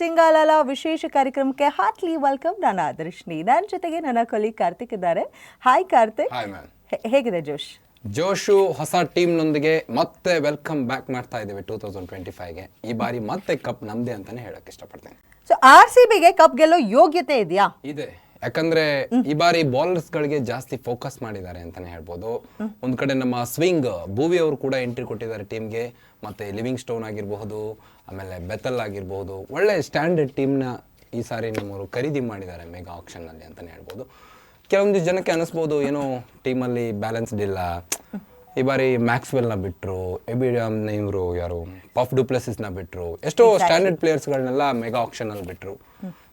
ಚಿಂಗಾಲಲ ವಿಶೇಷ ಕಾರ್ಯಕ್ರಮಕ್ಕೆ heartly welcome ನಾನು ಆದರ್ಶಿನಿ ನನ್ನ ಜೊತೆಗೆ ನನ್ನ ಕೊಲಿ ಕಾರ್ತಿಕ್ ಇದ್ದಾರೆ. ಹಾಯ್ ಕಾರ್ತಿಕ್. ಹೇಗಿದೆ ಜೋಶ್? ಜೋಶು ಹೊಸ ಟೀಮ್ನೊಂದಿಗೆ ಮತ್ತೆ ವೆಲ್ಕಮ್ ಬ್ಯಾಕ್ ಮಾಡ್ತಾ ಇದ್ದೇವೆ ಟೂ ತೌಸಂಡ್ ಟ್ವೆಂಟಿ ಫೈವ್ಗೆ. ಈ ಬಾರಿ ಮತ್ತೆ ಕಪ್ ನಮ್ದೇ ಅಂತಾನೆ ಹೇಳಕ್ ಇಷ್ಟಪಡ್ತೇನೆ. ಸೊ ಆರ್ ಸಿ ಬಿಗೆ ಕಪ್ ಗೆಲ್ಲೋ ಯೋಗ್ಯತೆ ಇದೆಯಾ? ಇದೆ. ಯಾಕಂದ್ರೆ ಈ ಬಾರಿ ಬೌಲರ್ಸ್ ಗಳಿಗೆ ಜಾಸ್ತಿ ಫೋಕಸ್ ಮಾಡಿದ್ದಾರೆ ಅಂತಾನೆ ಹೇಳ್ಬೋದು. ಒಂದ್ ಕಡೆ ನಮ್ಮ ಸ್ವಿಂಗ್ ಭೂವಿ ಅವರು ಕೂಡ ಎಂಟ್ರಿ ಕೊಟ್ಟಿದ್ದಾರೆ ಟೀಮ್ಗೆ ಮತ್ತೆ ಲಿವಿಂಗ್ ಸ್ಟೋನ್ ಆಗಿರಬಹುದು ಆಮೇಲೆ ಬೆತಲ್ ಆಗಿರ್ಬೋದು ಒಳ್ಳೆ ಸ್ಟ್ಯಾಂಡರ್ಡ್ ಟೀಮ್ನ ಈ ಸಾರಿ ನಮ್ಮವರು ಖರೀದಿ ಮಾಡಿದ್ದಾರೆ ಮೆಗಾ ಆಕ್ಷನ್ ಅಂತಲೇ ಹೇಳ್ಬೋದು. ಕೆಲವೊಂದು ಜನಕ್ಕೆ ಅನಿಸ್ಬೋದು ಏನೋ ಟೀಮಲ್ಲಿ ಬ್ಯಾಲೆನ್ಸ್ಡ್ ಇಲ್ಲ. ಈ ಬಾರಿ ಮ್ಯಾಕ್ಸ್ವೆಲ್ನ ಬಿಟ್ಟರು ಎಬಿಡಮ್ ಇವರು ಯಾರು ಪಫ್ ಡುಪ್ಲೆಸಿಸ್ನ ಬಿಟ್ಟರು ಎಷ್ಟೋ ಸ್ಟ್ಯಾಂಡರ್ಡ್ ಪ್ಲೇಯರ್ಸ್ಗಳನ್ನೆಲ್ಲ ಮೆಗಾ ಆಕ್ಷನ್ ಅಲ್ಲಿ ಬಿಟ್ಟರು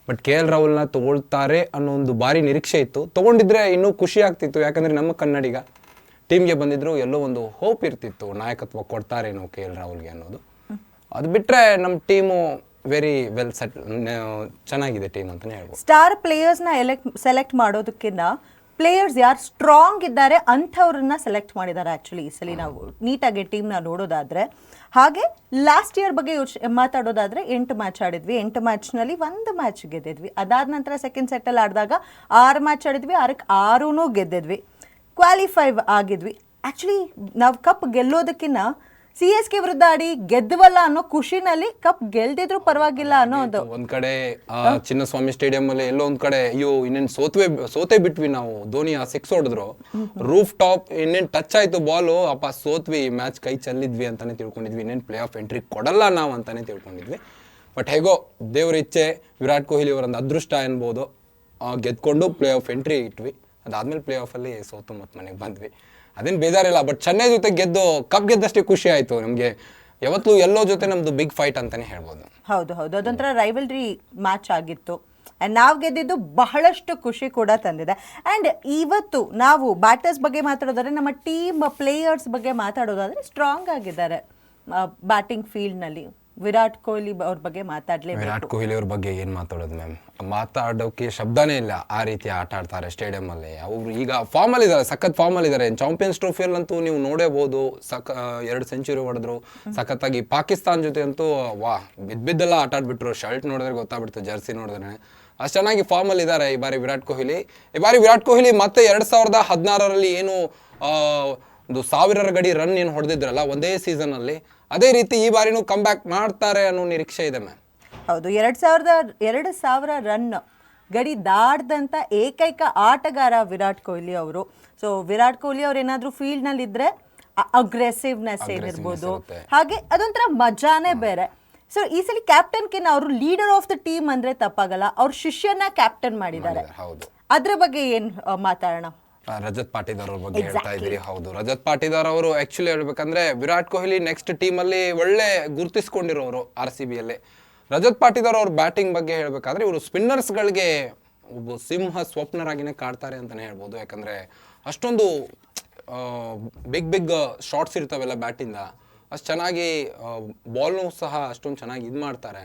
ಬಟ್ ಕೆ ಎಲ್ ರಾಹುಲ್ನ ತಗೊಳ್ತಾರೆ ಅನ್ನೋ ಒಂದು ಭಾರಿ ನಿರೀಕ್ಷೆ ಇತ್ತು. ತಗೊಂಡಿದ್ರೆ ಇನ್ನೂ ಖುಷಿ ಆಗ್ತಿತ್ತು ಯಾಕಂದರೆ ನಮ್ಮ ಕನ್ನಡಿಗ ಟೀಮ್ಗೆ ಬಂದಿದ್ರು ಎಲ್ಲೋ ಒಂದು ಹೋಪ್ ಇರ್ತಿತ್ತು ನಾಯಕತ್ವ ಕೊಡ್ತಾರೇನೋ ಕೆ ಎಲ್ ರಾಹುಲ್ಗೆ ಅನ್ನೋದು. ಅದು ಬಿಟ್ಟರೆ ನಮ್ಮ ಟೀಮು ವೆರಿ ವೆಲ್ ಸೆಟ್ ಚೆನ್ನಾಗಿದೆ ಟೀಮ್ ಅಂತಾನೆ ಹೇಳ್ಬೋದು. ಸ್ಟಾರ್ ಪ್ಲೇಯರ್ಸ್ನ ಎಲೆಕ್ಟ್ ಸೆಲೆಕ್ಟ್ ಮಾಡೋದಕ್ಕಿಂತ ಪ್ಲೇಯರ್ಸ್ ಯಾರು ಸ್ಟ್ರಾಂಗ್ ಇದ್ದಾರೆ ಅಂಥವ್ರನ್ನ ಸೆಲೆಕ್ಟ್ ಮಾಡಿದ್ದಾರೆ ಆ್ಯಕ್ಚುಲಿ ಈ ಸಲ ನಾವು ನೀಟಾಗಿ ಟೀಮ್ನ ನೋಡೋದಾದರೆ. ಹಾಗೆ ಲಾಸ್ಟ್ ಇಯರ್ ಬಗ್ಗೆ ಯೋಚ್ ಮಾತಾಡೋದಾದರೆ ಎಂಟು ಮ್ಯಾಚ್ ಆಡಿದ್ವಿ. ಎಂಟು ಮ್ಯಾಚ್ನಲ್ಲಿ ಒಂದು ಮ್ಯಾಚ್ ಗೆದ್ದಿದ್ವಿ. ಅದಾದ ನಂತರ ಸೆಕೆಂಡ್ ಸೆಟ್ಟಲ್ಲಿ ಆಡಿದಾಗ ಆರು ಮ್ಯಾಚ್ ಆಡಿದ್ವಿ. ಆರಕ್ಕೆ ಆರೂ ಗೆದ್ದಿದ್ವಿ. ಕ್ವಾಲಿಫೈ ಆಗಿದ್ವಿ. ಆ್ಯಕ್ಚುಲಿ ನಾವು ಕಪ್ ಗೆಲ್ಲೋದಕ್ಕಿಂತ ಸಿ ಎಸ್ ಕೆ ವಿರುದ್ಧ ಆಡಿ ಗೆದ್ದವಲ್ಲ ಅನ್ನೋ ಖುಷಿನಲ್ಲಿ ಕಪ್ ಗೆಲ್ದಿದ್ರು ಪರವಾಗಿಲ್ಲ ಅನ್ನೋದು ಒಂದು ಕಡೆ ಚಿನ್ನಸ್ವಾಮಿ ಸ್ಟೇಡಿಯಂ ಅಲ್ಲಿ ಎಲ್ಲೋ ಒಂದ್ ಕಡೆ ಅಯ್ಯೋ ಇನ್ನೇನ್ ಸೋತ್ವೆ ಸೋತೆ ಬಿಟ್ವಿ ನಾವು. ಧೋನಿ ಆ ಸಿಕ್ಸ್ ಹೊಡೆದ್ರು. ರೂಫ್ ಟಾಪ್ ಇನ್ನೇನ್ ಟಚ್ ಆಯ್ತು ಬಾಲು ಅಪ್ಪ ಸೋತ್ವಿ. ಮ್ಯಾಚ್ ಕೈ ಚೆಲ್ಲಿದ್ವಿ ಅಂತಾನೆ ತಿಳ್ಕೊಂಡಿದ್ವಿ. ಇನ್ನೇನ್ ಪ್ಲೇ ಆಫ್ ಎಂಟ್ರಿ ಕೊಡಲ್ಲ ನಾವು ಅಂತಾನೆ ತಿಳ್ಕೊಂಡಿದ್ವಿ. ಬಟ್ ಹೇಗೋ ದೇವ್ರ ಇಚ್ಛೆ ವಿರಾಟ್ ಕೊಹ್ಲಿ ಅವರೊಂದು ಅದೃಷ್ಟ ಅನ್ಬೋದು ಆ, ಗೆದ್ಕೊಂಡು ಪ್ಲೇ ಆಫ್ ಎಂಟ್ರಿ ಇಟ್ವಿ. ಅದಾದ್ಮೇಲೆ ಪ್ಲೇ ಆಫ್ ಅಲ್ಲಿ ಸೋತು ಮತ್ತೆ ಮನೆಗೆ ಬಂದ್ವಿ. ಅದೇನು ಬೇಜಾರಿಲ್ಲ ಬಟ್ ಚೆನ್ನೈ ಜೊತೆ ಗೆದ್ದು ಕಪ್ ಗೆದ್ದಷ್ಟೇ ಖುಷಿ ಆಯಿತು ನಮಗೆ. ಯಾವತ್ತೂ ಎಲ್ಲೋ ಜೊತೆ ನಮ್ಮದು ಬಿಗ್ ಫೈಟ್ ಅಂತಾನೆ ಹೇಳ್ಬೋದು. ಹೌದು ಹೌದು. ಅದೊಂಥರ ರೈವಲ್ರಿ ಮ್ಯಾಚ್ ಆಗಿತ್ತು. ಆ್ಯಂಡ್ ನಾವು ಗೆದ್ದಿದ್ದು ಬಹಳಷ್ಟು ಖುಷಿ ಕೂಡ ತಂದಿದೆ. ಆ್ಯಂಡ್ ಇವತ್ತು ನಾವು ಬ್ಯಾಟರ್ಸ್ ಬಗ್ಗೆ ಮಾತಾಡೋದಾದರೆ, ನಮ್ಮ ಟೀಮ್ ಪ್ಲೇಯರ್ಸ್ ಬಗ್ಗೆ ಮಾತಾಡೋದಾದರೆ ಸ್ಟ್ರಾಂಗ್ ಆಗಿದ್ದಾರೆ ಬ್ಯಾಟಿಂಗ್ ಫೀಲ್ಡ್ನಲ್ಲಿ ವಿರಾಟ್ ಕೊಹ್ಲಿ ಅವ್ರ ಬಗ್ಗೆ ಮಾತಾಡಲೇಬೇಕು. ವಿರಾಟ್ ಕೊಹ್ಲಿ ಅವ್ರ ಬಗ್ಗೆ ಏನ್ ಮಾತಾಡೋದು ಮ್ಯಾಮ್? ಮಾತಾಡೋಕೆ ಶಬ್ದನೇ ಇಲ್ಲ ಆ ರೀತಿ ಆಟ ಆಡ್ತಾರೆ ಸ್ಟೇಡಿಯಂ ಅಲ್ಲಿ ಅವರು ಈಗ ಫಾರ್ಮ್ ಅಲ್ಲಿ ಇದ್ದಾರೆ, ಸಖತ್ ಫಾರ್ಮ್ ಅಲ್ಲಿ ಇದ್ದಾರೆ. ಚಾಂಪಿಯನ್ಸ್ ಟ್ರೋಫಿ ಅಂತೂ ನೀವು ನೋಡೇಬಹುದು ಸಕ ಎರಡು ಸೆಂಚುರಿ ಹೊಡೆದ್ರು. ಸಖತ್ತಾಗಿ ಪಾಕಿಸ್ತಾನ್ ಜೊತೆ ಅಂತೂ ವಾ, ಬಿದ್ ಬಿದ್ದೆಲ್ಲ ಆಟ ಆಡ್ಬಿಟ್ರು. ಶರ್ಟ್ ನೋಡಿದ್ರೆ ಗೊತ್ತಾಗ್ಬಿಡ್ತು, ಜರ್ಸಿ ನೋಡಿದ್ರೆ. ಅಷ್ಟು ಚೆನ್ನಾಗಿ ಫಾರ್ಮ್ ಅಲ್ಲಿ ಇದ್ದಾರೆ ಈ ಬಾರಿ ವಿರಾಟ್ ಕೊಹ್ಲಿ. ಈ ಬಾರಿ ವಿರಾಟ್ ಕೊಹ್ಲಿ ಮತ್ತೆ ಎರಡು ಸಾವಿರದ ಹದಿನಾರರಲ್ಲಿ ಏನು ಒಂದು ಸಾವಿರರ ಗಡಿ ರನ್ ಏನು ಹೊಡೆದಿದ್ರಲ್ಲ, ಒಂದೇ ಸೀಸನ್ ಅಲ್ಲಿ ಅದೇ ರೀತಿ ಈ ಬಾರಿನೂ ಕಮ್ ಬ್ಯಾಕ್ ಮಾಡ್ತಾರೆ ಅನ್ನೋ ನಿರೀಕ್ಷೆ ಇದೆ ಮ್ಯಾಮ್ ಹೌದು ಎರಡು ಸಾವಿರದ ಎರಡು ಸಾವಿರ ರನ್ ಗಡಿ ದಾಡ್ದಂಥ ಏಕೈಕ ಆಟಗಾರ ವಿರಾಟ್ ಕೊಹ್ಲಿ ಅವರು. ಸೊ ವಿರಾಟ್ ಕೊಹ್ಲಿ ಅವ್ರು ಏನಾದರೂ ಫೀಲ್ಡ್ನಲ್ಲಿ ಇದ್ರೆ ಅಗ್ರೆಸಿವ್ನೆಸ್ ಏನಿರ್ಬೋದು ಹಾಗೆ ಅದೊಂಥರ ಮಜಾನೇ ಬೇರೆ. ಸೊ ಈ ಸಲ ಕ್ಯಾಪ್ಟನ್ ಕಿನ್ ಅವರು ಲೀಡರ್ ಆಫ್ ದ ಟೀಮ್ ಅಂದ್ರೆ ತಪ್ಪಾಗಲ್ಲ. ಅವ್ರ ಶಿಷ್ಯನ ಕ್ಯಾಪ್ಟನ್ ಮಾಡಿದ್ದಾರೆ. ಅದ್ರ ಬಗ್ಗೆ ಏನ್ ಮಾತಾಡೋಣ? ರಜತ್ ಪಾಟಿದಾರ್ ಅವ್ರ ಬಗ್ಗೆ ಹೇಳ್ತಾ ಇದ್ದೀರಿ. ಹೌದು. ರಜತ್ ಪಾಟಿದಾರ್ ಅವರು ಆಕ್ಚುಲಿ ಹೇಳ್ಬೇಕಂದ್ರೆ ವಿರಾಟ್ ಕೊಹ್ಲಿ ನೆಕ್ಸ್ಟ್ ಟೀಮ್ ಅಲ್ಲಿ ಒಳ್ಳೆ ಗುರುತಿಸ್ಕೊಂಡಿರೋರು ಆರ್ ಸಿ ಬಿಯಲ್ಲಿ ರಜತ್ ಪಾಟಿದಾರ್ ಅವ್ರ ಬ್ಯಾಟಿಂಗ್ ಬಗ್ಗೆ ಹೇಳ್ಬೇಕಾದ್ರೆ ಇವರು ಸ್ಪಿನ್ನರ್ಸ್ ಗಳಿಗೆ ಒಬ್ಬ ಸಿಂಹ ಸ್ವಪ್ನರಾಗಿನೇ ಕಾಡ್ತಾರೆ ಅಂತಾನೆ ಹೇಳ್ಬೋದು. ಯಾಕಂದ್ರೆ ಅಷ್ಟೊಂದು ಬಿಗ್ ಬಿಗ್ ಶಾರ್ಟ್ಸ್ ಇರ್ತಾವೆಲ್ಲ ಬ್ಯಾಟಿಂದ ಅಷ್ಟು ಚೆನ್ನಾಗಿ ಬಾಲ್ನು ಸಹ ಅಷ್ಟೊಂದು ಚೆನ್ನಾಗಿ ಇದು ಮಾಡ್ತಾರೆ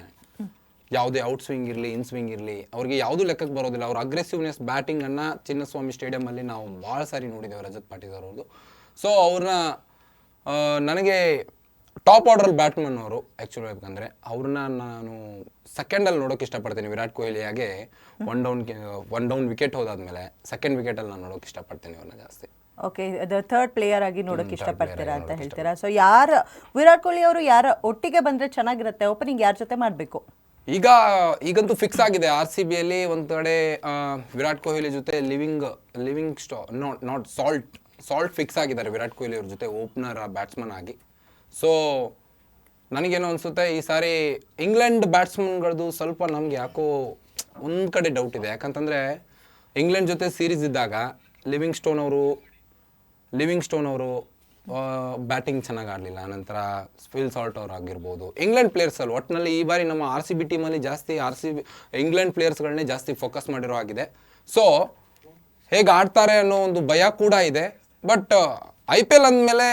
ಯಾವುದೇ ಔಟ್ ಸ್ವಿಂಗ್ ಇರಲಿ ಇನ್ ಸ್ವಿಂಗ್ ಇರಲಿ ಅವ್ರಿಗೆ ಯಾವುದು ಲೆಕ್ಕಕ್ಕೆ ಬರೋದಿಲ್ಲ. ಅವ್ರ ಅಗ್ರೆಸಿವ್ನೆಸ್ ಬ್ಯಾಟಿಂಗ್ ಅನ್ನ ಚಿನ್ನಸ್ವಾಮಿ ಸ್ಟೇಡಿಯಂ ಅಲ್ಲಿ ನಾವು ಭಾಳ ಸಾರಿ ನೋಡಿದ್ದೇವೆ ರಜತ್ ಪಾಟೀಲ್ ಅವ್ರದ್ದು ಸೊ ಅವ್ರನ್ನ ನನಗೆ ಟಾಪ್ ಆರ್ಡರ್ ಬ್ಯಾಟ್ಮನ್ ಅವರು ಆ್ಯಕ್ಚುಲಿ ಹೇಳ್ಬೇಕಂದ್ರೆ ಅವ್ರನ್ನ ನಾನು ಸೆಕೆಂಡಲ್ಲಿ ನೋಡೋಕೆ ಇಷ್ಟಪಡ್ತೀನಿ ವಿರಾಟ್ ಕೊಹ್ಲಿ ಹಾಗೆ one down one down wicket ಹೋದಾದ್ಮೇಲೆ second ವಿಕೆಟಲ್ಲಿ ನಾನು ನೋಡೋಕೆ ಇಷ್ಟಪಡ್ತೀನಿ ಅವ್ರನ್ನ ಜಾಸ್ತಿ. ಓಕೆ ಅದು ಥರ್ಡ್ ಪ್ಲೇಯರ್ ಆಗಿ ನೋಡೋಕೆ ಇಷ್ಟಪಡ್ತೀರಾ ಅಂತ ಹೇಳ್ತೀರಾ? ಸೊ ಯಾರ ವಿರಾಟ್ ಕೊಹ್ಲಿ ಅವರು ಯಾರ ಒಟ್ಟಿಗೆ ಬಂದ್ರೆ ಚೆನ್ನಾಗಿರುತ್ತೆ? ಓಪನಿಂಗ್ ಯಾರ ಜೊತೆ ಮಾಡಬೇಕು? ಈಗ, ಈಗಂತೂ ಫಿಕ್ಸ್ ಆಗಿದೆ. ಆರ್ ಸಿ ಬಿಯಲ್ಲಿ ಒಂದು ಕಡೆ ವಿರಾಟ್ ಕೊಹ್ಲಿ ಜೊತೆ living Livingstone not not Salt Salt fix ಆಗಿದ್ದಾರೆ ವಿರಾಟ್ ಕೊಹ್ಲಿ ಅವ್ರ ಜೊತೆ ಓಪನರ್ ಬ್ಯಾಟ್ಸ್ಮನ್ ಆಗಿ. ಸೊ ನನಗೇನೋ ಅನಿಸುತ್ತೆ, ಈ ಸಾರಿ ಇಂಗ್ಲೆಂಡ್ ಬ್ಯಾಟ್ಸ್ಮನ್ಗಳದ್ದು ಸ್ವಲ್ಪ ನಮ್ಗೆ ಯಾಕೋ ಒಂದು ಕಡೆ ಡೌಟ್ ಇದೆ. ಯಾಕಂತಂದರೆ ಇಂಗ್ಲೆಂಡ್ ಜೊತೆ ಸೀರೀಸ್ ಇದ್ದಾಗ ಲಿವಿಂಗ್ ಸ್ಟೋನ್ ಅವರು ಲಿವಿಂಗ್ ಸ್ಟೋನ್ ಅವರು ಬ್ಯಾಟಿಂಗ್ ಚೆನ್ನಾಗಿ ಆಡಲಿಲ್ಲ ನಂತರ ಸ್ಪಿಲ್ ಸಾಲ್ಟ್ ಅವ್ರು ಆಗಿರ್ಬೋದು. ಇಂಗ್ಲೆಂಡ್ ಪ್ಲೇಯರ್ಸ್ ಅಲ್ಲಿ ಒಟ್ಟಿನಲ್ಲಿ ಈ ಬಾರಿ ನಮ್ಮ ಆರ್ ಸಿ ಬಿ ಟೀಮಲ್ಲಿ ಜಾಸ್ತಿ ಆರ್ ಸಿ ಬಿ ಇಂಗ್ಲೆಂಡ್ ಪ್ಲೇಯರ್ಸ್ಗಳನ್ನೇ ಜಾಸ್ತಿ ಫೋಕಸ್ ಮಾಡಿರೋ ಆಗಿದೆ ಸೊ ಹೇಗೆ ಆಡ್ತಾರೆ ಅನ್ನೋ ಒಂದು ಭಯ ಕೂಡ ಇದೆ. ಬಟ್ ಐ ಪಿ ಎಲ್ ಅಂದಮೇಲೆ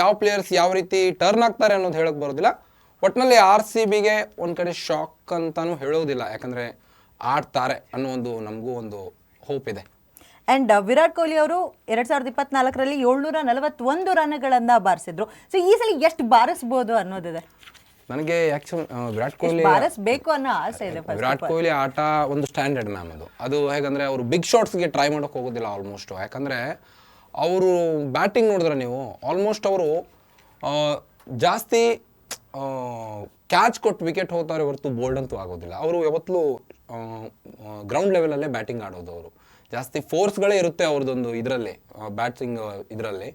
ಯಾವ ಪ್ಲೇಯರ್ಸ್ ಯಾವ ರೀತಿ ಟರ್ನ್ ಆಗ್ತಾರೆ ಅನ್ನೋದು ಹೇಳೋಕೆ ಬರೋದಿಲ್ಲ. ಒಟ್ಟಿನಲ್ಲಿ ಆರ್ ಸಿ ಬಿಗೆ ಒಂದು ಕಡೆ ಶಾಕ್ ಅಂತಲೂ ಹೇಳೋದಿಲ್ಲ. ಯಾಕಂದರೆ ಆಡ್ತಾರೆ ಅನ್ನೋ ಒಂದು ನಮಗೂ ಒಂದು ಹೋಪ್ ಇದೆ. ಅಂಡ್ ವಿರಾಟ್ ಕೊಹ್ಲಿ ಅವರು ಎರಡ್ ಸಾವಿರದ ಇಪ್ಪತ್ನಾಲ್ಕರಲ್ಲಿ ಏಳ್ನೂರ ನಲವತ್ತೊಂದು ರನ್ಗಳನ್ನ ಬಾರಿಸಿದ್ರು. ಸೊ ಈ ಸಲ ಎಷ್ಟು ಬಾರಿಸ್ಬೋದು ಅನ್ನೋದಿದೆ. ನನಗೆ ಆ್ಯಕ್ಚುಲಿ ವಿರಾಟ್ ಕೊಹ್ಲಿ ಬಾರಿಸ್ಬೇಕು ಅನ್ನೋ ಆಸೆ ಇದೆ ವಿರಾಟ್ ಕೊಹ್ಲಿ ಆಟ ಒಂದು ಸ್ಟ್ಯಾಂಡರ್ಡ್ ಮ್ಯಾಮ್ ಅದು. ಅದು ಹೇಗಂದ್ರೆ ಅವರು ಬಿಗ್ ಶಾಟ್ಸ್ಗೆ ಟ್ರೈ ಮಾಡೋಕೆ ಹೋಗೋದಿಲ್ಲ ಆಲ್ಮೋಸ್ಟ್ ಯಾಕಂದ್ರೆ ಅವರು ಬ್ಯಾಟಿಂಗ್ ನೋಡಿದ್ರೆ ನೀವು ಆಲ್ಮೋಸ್ಟ್ ಅವರು ಜಾಸ್ತಿ ಕ್ಯಾಚ್ ಕೊಟ್ಟು ವಿಕೆಟ್ ಹೋಗ್ತಾರೆ ಹೊರತು ಬೋಲ್ಡ್ ಅಂತೂ ಆಗೋದಿಲ್ಲ. ಅವರು ಯಾವತ್ತೂ ಗ್ರೌಂಡ್ ಲೆವೆಲಲ್ಲೇ ಬ್ಯಾಟಿಂಗ್ ಆಡೋದು ಅವರು. ಜಾಸ್ತಿ ಫೋರ್ಸ್ಗಳೇ ಇರುತ್ತೆ ಅವ್ರದ್ದೊಂದು ಇದರಲ್ಲಿ ಬ್ಯಾಟಿಂಗ್ ಇದರಲ್ಲಿ.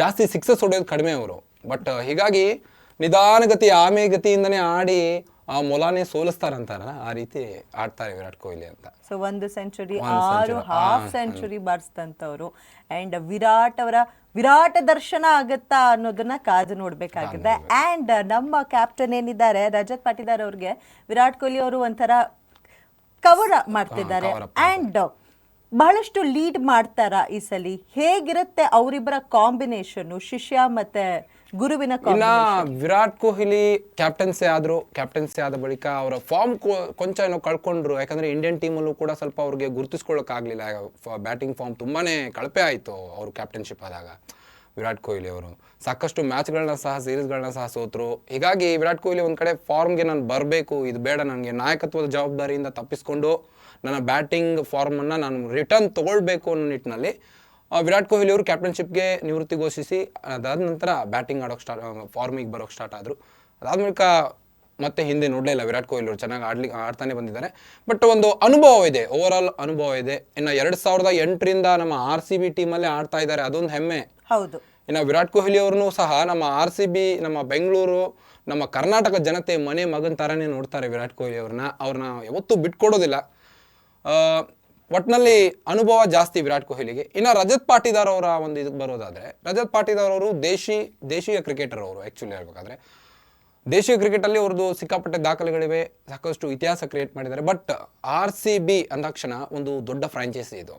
ಜಾಸ್ತಿ ಸಿಕ್ಸಸ್ ಹೊಡೆಯೋದು ಕಡಿಮೆ ಅವರು. ಬಟ್ ಹೀಗಾಗಿ ನಿಧಾನಗತಿ ಆಮೆ ಗತಿಯಿಂದನೇ ಆಡಿ ಆ ಮೊಲಾನೇ ಸೋಲಿಸ್ತಾರಂತಾರಲ್ಲ ಆ ರೀತಿ ಆಡ್ತಾರೆ ವಿರಾಟ್ ಕೊಹ್ಲಿ ಅಂತ. ಸೊ ಒಂದು ಸೆಂಚುರಿ ಆರು ಹಾಫ್ ಸೆಂಚುರಿ ಬಾರಿಸಿದಂಥವ್ರು. ಅಂಡ್ ವಿರಾಟ್ ಅವರ ವಿರಾಟ ದರ್ಶನ ಆಗತ್ತಾ ಅನ್ನೋದನ್ನ ಕಾದು ನೋಡ್ಬೇಕಾಗಿದೆ. ಆ್ಯಂಡ್ ನಮ್ಮ ಕ್ಯಾಪ್ಟನ್ ಏನಿದ್ದಾರೆ ರಜತ್ ಪಾಟಿದಾರ್ ಅವ್ರಿಗೆ ವಿರಾಟ್ ಕೊಹ್ಲಿ ಅವರು ಒಂಥರ ಕವರ್ ಮಾಡ್ತಿದ್ದಾರೆ. ಆ್ಯಂಡ್ ಬಹಳಷ್ಟು ಲೀಡ್ ಮಾಡ್ತಾರ ಈ ಸಲಿ. ಹೇಗಿರುತ್ತೆ ಅವರಿಬ್ಬರ ಕಾಂಬಿನೇಷನ್ ಶಿಷ್ಯ ಮತ್ತೆ ಗುರುವಿನ ಇಲ್ಲ ವಿರಾಟ್ ಕೊಹ್ಲಿ ಕ್ಯಾಪ್ಟನ್ಸಿ ಆದ್ರು ಕ್ಯಾಪ್ಟನ್ಸಿ ಆದ ಬಳಿಕ ಅವರ ಫಾರ್ಮ್ ಕೊಂಚ ಏನೋ ಕಳ್ಕೊಂಡ್ರು. ಯಾಕಂದ್ರೆ ಇಂಡಿಯನ್ ಟೀಮಲ್ಲೂ ಕೂಡ ಸ್ವಲ್ಪ ಅವ್ರಿಗೆ ಗುರುತಿಸ್ಕೊಳ್ಳೋಕೆ ಆಗ್ಲಿಲ್ಲ ಬ್ಯಾಟಿಂಗ್ ಫಾರ್ಮ್ ತುಂಬಾನೇ ಕಳಪೆ ಆಯ್ತು ಅವರು ಕ್ಯಾಪ್ಟನ್ಶಿಪ್ ಆದಾಗ ವಿರಾಟ್ ಕೊಹ್ಲಿ ಅವರು. ಸಾಕಷ್ಟು ಮ್ಯಾಚ್ಗಳನ್ನ ಸಹ ಸೀರೀಸ್ಗಳನ್ನ ಸಹ ಸೋತರು. ಹೀಗಾಗಿ ವಿರಾಟ್ ಕೊಹ್ಲಿ ಒಂದ್ ಕಡೆ ಫಾರ್ಮ್ಗೆ ನಾನು ಬರಬೇಕು ಇದು ಬೇಡ ನನಗೆ ನಾಯಕತ್ವದ ಜವಾಬ್ದಾರಿಯಿಂದ ತಪ್ಪಿಸ್ಕೊಂಡು ನನ್ನ ಬ್ಯಾಟಿಂಗ್ ಫಾರ್ಮನ್ನು ನಾನು ರಿಟರ್ನ್ ತೊಗೊಳ್ಬೇಕು ಅನ್ನೋ ನಿಟ್ಟಿನಲ್ಲಿ ವಿರಾಟ್ ಕೊಹ್ಲಿ ಅವರು ಕ್ಯಾಪ್ಟನ್ಶಿಪ್ಗೆ ನಿವೃತ್ತಿ ಘೋಷಿಸಿ ಅದಾದ ನಂತರ ಬ್ಯಾಟಿಂಗ್ ಆಡೋಕೆ ಸ್ಟಾರ್ಟ್ ಫಾರ್ಮಿಗೆ ಬರೋಕ್ಕೆ ಸ್ಟಾರ್ಟ್ ಆದರು. ಅದಾದ ಮೂಲಕ ಮತ್ತೆ ಹಿಂದೆ ನೋಡಲೇ ಇಲ್ಲ ವಿರಾಟ್ ಕೊಹ್ಲಿ ಅವರು ಚೆನ್ನಾಗಿ ಆಡ್ಲಿ ಆಡ್ತಾನೆ ಬಂದಿದ್ದಾರೆ. ಬಟ್ ಒಂದು ಅನುಭವ ಇದೆ ಓವರ್ ಆಲ್ ಅನುಭವ ಇದೆ ಇನ್ನು ಎರಡು ಸಾವಿರದ ಎಂಟರಿಂದ ನಮ್ಮ ಆರ್ ಸಿ ಬಿ ಟೀಮಲ್ಲೇ ಆಡ್ತಾ ಇದ್ದಾರೆ ಅದೊಂದು ಹೆಮ್ಮೆ. ಹೌದು. ಇನ್ನು ವಿರಾಟ್ ಕೊಹ್ಲಿ ಅವ್ರನ್ನೂ ಸಹ ನಮ್ಮ ಆರ್ ಸಿ ಬಿ ನಮ್ಮ ಬೆಂಗಳೂರು ನಮ್ಮ ಕರ್ನಾಟಕ ಜನತೆ ಮನೆ ಮಗನ ಥರನೇ ನೋಡ್ತಾರೆ ವಿರಾಟ್ ಕೊಹ್ಲಿ ಅವ್ರನ್ನ. ಅವ್ರನ್ನ ಯಾವತ್ತೂ ಬಿಟ್ಕೊಡೋದಿಲ್ಲ. ಆ, ಒಟ್ನಲ್ಲಿ ಅನುಭವ ಜಾಸ್ತಿ ವಿರಾಟ್ ಕೊಹ್ಲಿಗೆ. ಇನ್ನು ರಜತ್ ಪಾಟಿದಾರ್ ಅವರ ಒಂದು ಇದಕ್ಕೆ ಬರೋದಾದ್ರೆ ರಜತ್ ಪಾಟೀದಾರ್ ಅವರು ದೇಶಿ ದೇಶೀಯ ಕ್ರಿಕೆಟರ್ ಅವರು ಆ್ಯಕ್ಚುಲಿ ಹೇಳ್ಬೇಕಾದ್ರೆ. ದೇಶೀಯ ಕ್ರಿಕೆಟಲ್ಲಿ ಅವ್ರದ್ದು ಸಿಕ್ಕಾಪಟ್ಟೆ ದಾಖಲೆಗಳಿವೆ ಸಾಕಷ್ಟು ಇತಿಹಾಸ ಕ್ರಿಯೇಟ್ ಮಾಡಿದ್ದಾರೆ. ಬಟ್ ಆರ್ ಸಿ ಬಿ ಅಂದಾಕ್ಷಣ ಒಂದು ದೊಡ್ಡ ಫ್ರಾಂಚೈಸಿ ಇದು.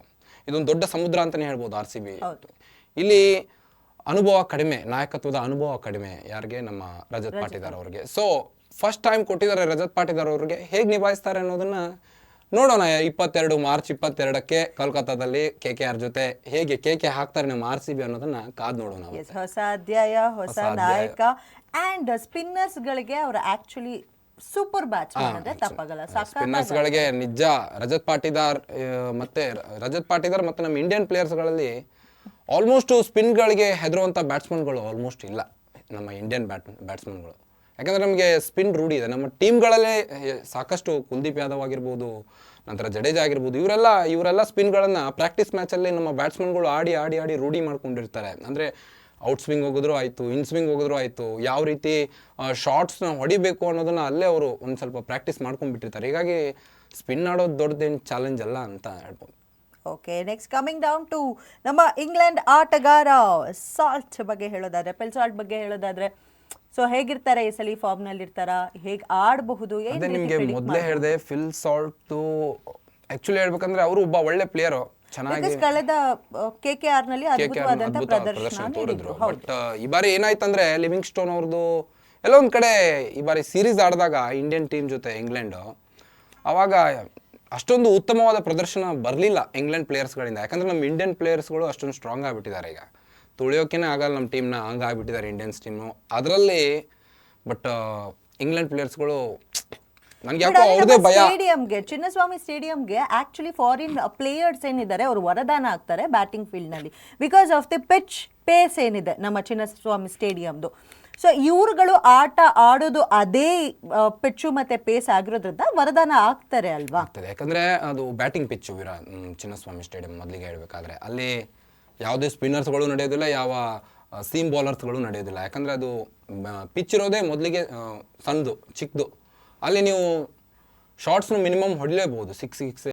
ಇದೊಂದು ದೊಡ್ಡ ಸಮುದ್ರ ಅಂತಲೇ ಹೇಳ್ಬೋದು ಆರ್ ಸಿ ಬಿ ಇಲ್ಲಿ ಅನುಭವ ಕಡಿಮೆ ನಾಯಕತ್ವದ ಅನುಭವ ಕಡಿಮೆ ಯಾರಿಗೆ? ನಮ್ಮ ರಜತ್ ಪಾಟೀದಾರ್ ಅವ್ರಿಗೆ. ಸೊ ಫಸ್ಟ್ ಟೈಮ್ ಕೊಟ್ಟಿದ್ದಾರೆ ರಜತ್ ಪಾಟೀದಾರ್ ಅವ್ರಿಗೆ. ಹೇಗೆ ನಿಭಾಯಿಸ್ತಾರೆ ಅನ್ನೋದನ್ನ ನೋಡೋಣ ಇಪ್ಪತ್ತೆರಡು ಮಾರ್ಚ್ ಇಪ್ಪತ್ತೆರಡಕ್ಕೆ ಕೋಲ್ಕತ್ತಾದಲ್ಲಿ ಕೆ ಕೆ ಆರ್ ಜೊತೆ ಹೇಗೆ ಕೆ ಕೆ ಹಾಕ್ತಾರೆ ನಮ್ಮ ಆರ್ ಸಿ ಬಿ ಅನ್ನೋದನ್ನ ಕಾದ್ ನೋಡೋಣ ಹೊಸ ಅಧ್ಯಾಯ ಹೊಸ. ನಾಯಕ. ಅಂಡ್ ಸ್ಪಿನ್ನರ್ಸ್ ಗಳಿಗೆ ಅವರು ಆಕ್ಚುಲಿ ಸೂಪರ್ ಅಂದ್ರೆ ತಪ್ಪಾಗಲ್ಲ ಸ್ಪಿನ್ನರ್ಸ್ ಗಳಿಗೆ ನಿಜ ರಜತ್ ಪಾಟಿದಾರ್ ಮತ್ತೆ ರಜತ್ ಪಾಟಿದಾರ್ ಮತ್ತೆ ನಮ್ಮ ಇಂಡಿಯನ್ಗಳಲ್ಲಿ ಆಲ್ಮೋಸ್ಟ್ ಸ್ಪಿನ್ಗಳಿಗೆ ಬ್ಯಾಟ್ಸ್ಮನ್ ಬ್ಯಾಟ್ಸ್ಮನ್ಗಳು ಆಲ್ಮೋಸ್ಟ್ ಇಲ್ಲ ನಮ್ಮ ಇಂಡಿಯನ್ ಬ್ಯಾಟ್ ಬ್ಯಾಟ್ಸ್ಮನ್ಗಳು ಯಾಕಂದ್ರೆ ನಮಗೆ ಸ್ಪಿನ್ ರೂಢಿ ಇದೆ. ನಮ್ಮ ಟೀಮ್ಗಳಲ್ಲೇ ಸಾಕಷ್ಟು ಕುಲ್ದೀಪ್ ಯಾದವ್ ಆಗಿರ್ಬೋದು, ನಂತರ ಜಡೇಜಾ ಆಗಿರ್ಬೋದು, ಇವರೆಲ್ಲ ಇವರೆಲ್ಲ ಸ್ಪಿನ್ಗಳನ್ನು ಪ್ರಾಕ್ಟೀಸ್ ಮ್ಯಾಚಲ್ಲಿ ನಮ್ಮ ಬ್ಯಾಟ್ಸ್ಮನ್ಗಳು ಆಡಿ ಆಡಿ ಆಡಿ ರೂಢಿ ಮಾಡ್ಕೊಂಡಿರ್ತಾರೆ. ಅಂದರೆ ಔಟ್ ಸ್ವಿಂಗ್ ಹೋಗಿದ್ರು ಆಯಿತು ಇನ್ ಸ್ವಿಂಗ್ ಹೋಗಿದ್ರು ಆಯಿತು, ಯಾವ ರೀತಿ ಶಾರ್ಟ್ಸ್ನ ಹೊಡಿಬೇಕು ಅನ್ನೋದನ್ನು ಅಲ್ಲೇ ಅವರು ಒಂದು ಸ್ವಲ್ಪ ಪ್ರಾಕ್ಟೀಸ್ ಮಾಡ್ಕೊಂಡ್ಬಿಟ್ಟಿರ್ತಾರೆ. ಹೀಗಾಗಿ ಸ್ಪಿನ್ ಆಡೋದು ದೊಡ್ಡದೇನು ಚಾಲೆಂಜ್ ಅಲ್ಲ ಅಂತ ಹೇಳ್ಬೋದು. Okay next coming down to ನಮ್ಮ ಇಂಗ್ಲೆಂಡ್ ಆಟಗಾರ ಸಾಲ್ಟ್ ಬಗ್ಗೆ ಹೇಳೋದಾದ್ರೆ ಪೆಲ್ ಸಾಲ್ಟ್ ಬಗ್ಗೆ ಹೇಳೋದಾದ್ರೆ ಸೊ ಹೇಗಿರ್ತಾರೆ ಈ ಸಲಿ ಫಾರ್ಮ್ನಲ್ಲಿ ಇರ್ತಾರ ಹೇಗ್ ಆಡಬಹುದು? ಅದೇ ನಿಮಗೆ ಮೊದಲೇ ಹೇಳಿದೆ ಫಿಲ್ ಸಾಲ್ಟ್ ಆಕ್ಚುಲಿ ಹೇಳ್ಬೇಕಂದ್ರೆ ಅವರು ಒಬ್ಬ ಒಳ್ಳೆ ಪ್ಲೇಯರು ಚೆನ್ನಾಗಿ ಕಳೆದ ಕೆ ಕೆ ಆರ್ನಲ್ಲಿ ಅದ್ಭುತವಾದಂತ ಪ್ರದರ್ಶನ ಪ್ರದರ್ಶನ ತೋರಿದ್ರು. ಬಟ್ ಈ ಬಾರಿ ಏನಾಯ್ತಂದ್ರೆ ಲಿವಿಂಗ್ ಸ್ಟೋನ್ ಅವ್ರದ್ದು ಎಲ್ಲ ಒಂದ್ ಕಡೆ ಈ ಬಾರಿ ಸೀರೀಸ್ ಆಡಿದಾಗ ಇಂಡಿಯನ್ ಟೀಮ್ ಜೊತೆ ಇಂಗ್ಲೆಂಡ್ ಅವಾಗ ಅಷ್ಟೊಂದು ಉತ್ತಮವಾದ ಪ್ರದರ್ಶನ ಬರಲಿಲ್ಲ ಇಂಗ್ಲೆಂಡ್ ಪ್ಲೇಯರ್ಸ್ಗಳಿಂದ ಯಾಕಂದ್ರೆ ನಮ್ಮ ಇಂಡಿಯನ್ ಪ್ಲೇಯರ್ಸ್ಗಳು ಅಷ್ಟೊಂದು ಸ್ಟ್ರಾಂಗ್ ಆಗಿಬಿಟ್ಟಿದ್ದಾರೆ ಈಗ. ತುಳಿಯೋಕೆನೇ ಆಗಲ್ಲ ನಮ್ಮ ಟೀಮ್ನ ಹಂಗೆ ಆಗಿಬಿಟ್ಟಿದ್ದಾರೆ ಇಂಡಿಯನ್ಸ್ ಟೀಮು ಅದರಲ್ಲಿ ಬಟ್ ಇಂಗ್ಲೆಂಡ್ ಪ್ಲೇಯರ್ಸ್ಗಳು ನನಗೆ ಯಾಕೋ ಭಯ. ಸ್ಟೇಡಿಯಂಗೆ ಚಿನ್ನಸ್ವಾಮಿ ಸ್ಟೇಡಿಯಂಗೆ ಆಕ್ಚುಲಿ ಫಾರಿನ್ ಪ್ಲೇಯರ್ಸ್ ಏನಿದ್ದಾರೆ ಅವರು ವರದಾನ ಆಗ್ತಾರೆ batting ಫೀಲ್ಡ್ನಲ್ಲಿ. Because of the pitch pace ಏನಿದೆ ನಮ್ಮ ಚಿನ್ನಸ್ವಾಮಿ ಸ್ಟೇಡಿಯಂದು ಸೊ ಇವ್ರುಗಳು ಆಟ ಆಡೋದು ಅದೇ ಪಿಚ್ಚು ಮತ್ತೆ ಪೇಸ್ ಆಗಿರೋದ್ರಿಂದ ವರದಾನ ಆಗ್ತಾರೆ ಅಲ್ವಾ? ಯಾಕಂದ್ರೆ ಅದು ಬ್ಯಾಟಿಂಗ್ ಪಿಚ್ಚು ವಿರಾ ಚಿನ್ನಸ್ವಾಮಿ ಸ್ಟೇಡಿಯಂ ಮೊದಲಿಗೆ ಹೇಳ್ಬೇಕಾದ್ರೆ. ಅಲ್ಲಿ ಯಾವುದೇ ಸ್ಪಿನ್ನರ್ಸ್ಗಳು ನಡೆಯೋದಿಲ್ಲ, ಯಾವ ಸೀಮ್ ಬೌಲರ್ಸ್ಗಳು ನಡೆಯೋದಿಲ್ಲ. ಯಾಕಂದರೆ ಅದು ಪಿಚ್ ಇರೋದೇ ಮೊದಲಿಗೆ ಸಣ್ಣದು ಚಿಕ್ಕದು ಅಲ್ಲಿ ನೀವು ಶಾರ್ಟ್ಸ್ನ ಮಿನಿಮಮ್ ಹೊಡಿಲೇಬಹುದು ಸಿಕ್ಸ್ ಸಿಕ್ಸ್